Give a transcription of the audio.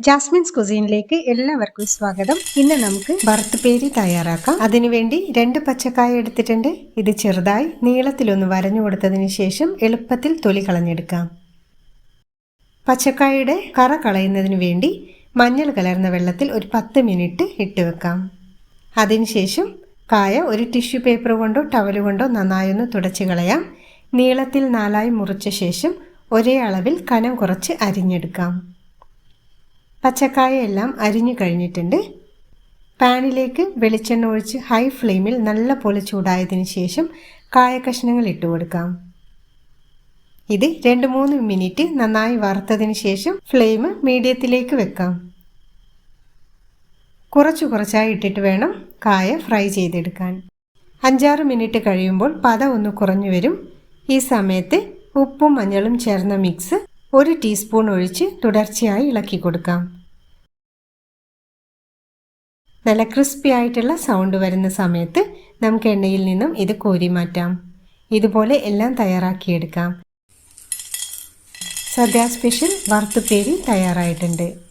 Jasmine's കുസീനിലേക്ക് എല്ലാവർക്കും സ്വാഗതം. ഇന്ന് നമുക്ക് വറുത്തുപേരി തയ്യാറാക്കാം. അതിനുവേണ്ടി രണ്ട് പച്ചക്കായ എടുത്തിട്ടുണ്ട്. ഇത് ചെറുതായി നീളത്തിലൊന്ന് വരഞ്ഞു കൊടുത്തതിന് ശേഷം എളുപ്പത്തിൽ തൊലി കളഞ്ഞെടുക്കാം. പച്ചക്കായയുടെ കറ കളയുന്നതിന് വേണ്ടി മഞ്ഞൾ കലർന്ന വെള്ളത്തിൽ ഒരു പത്ത് മിനിറ്റ് ഇട്ട് വെക്കാം. അതിനുശേഷം കായ ഒരു ടിഷ്യൂ പേപ്പർ കൊണ്ടോ ടവൽ കൊണ്ടോ നന്നായൊന്ന് തുടച്ച് കളയാം. നീളത്തിൽ നാലായി മുറിച്ച ശേഷം ഒരേ അളവിൽ കനം കുറച്ച് അരിഞ്ഞെടുക്കാം. പച്ചക്കായ എല്ലാം അരിഞ്ഞു കഴിഞ്ഞിട്ടുണ്ട്. പാനിലേക്ക് വെളിച്ചെണ്ണ ഒഴിച്ച് ഹൈ ഫ്ലെയിമിൽ നല്ല പോലെ ചൂടായതിനു ശേഷം കായ കഷ്ണങ്ങൾ ഇട്ട് കൊടുക്കാം. ഇത് രണ്ട് മൂന്ന് മിനിറ്റ് നന്നായി വറുത്തതിന് ശേഷം ഫ്ലെയിം മീഡിയത്തിലേക്ക് വെക്കാം. കുറച്ച് കുറച്ചായി ഇട്ടിട്ട് വേണം കായ ഫ്രൈ ചെയ്തെടുക്കാൻ. അഞ്ചാറ് മിനിറ്റ് കഴിയുമ്പോൾ പത ഒന്ന് കുറഞ്ഞു വരും. ഈ സമയത്ത് ഉപ്പും മഞ്ഞളും ചേർന്ന മിക്സ് ഒരു ടീസ്പൂൺ ഒഴിച്ച് തുടർച്ചയായി ഇളക്കി കൊടുക്കാം. നല്ല ക്രിസ്പി ആയിട്ടുള്ള സൗണ്ട് വരുന്ന സമയത്ത് നമുക്ക് എണ്ണയിൽ നിന്നും ഇത് കോരി മാറ്റാം. ഇതുപോലെ എല്ലാം തയ്യാറാക്കിയെടുക്കാം. സദ്യ സ്പെഷ്യൽ വറുത്തുപേരി തയ്യാറായിട്ടുണ്ട്.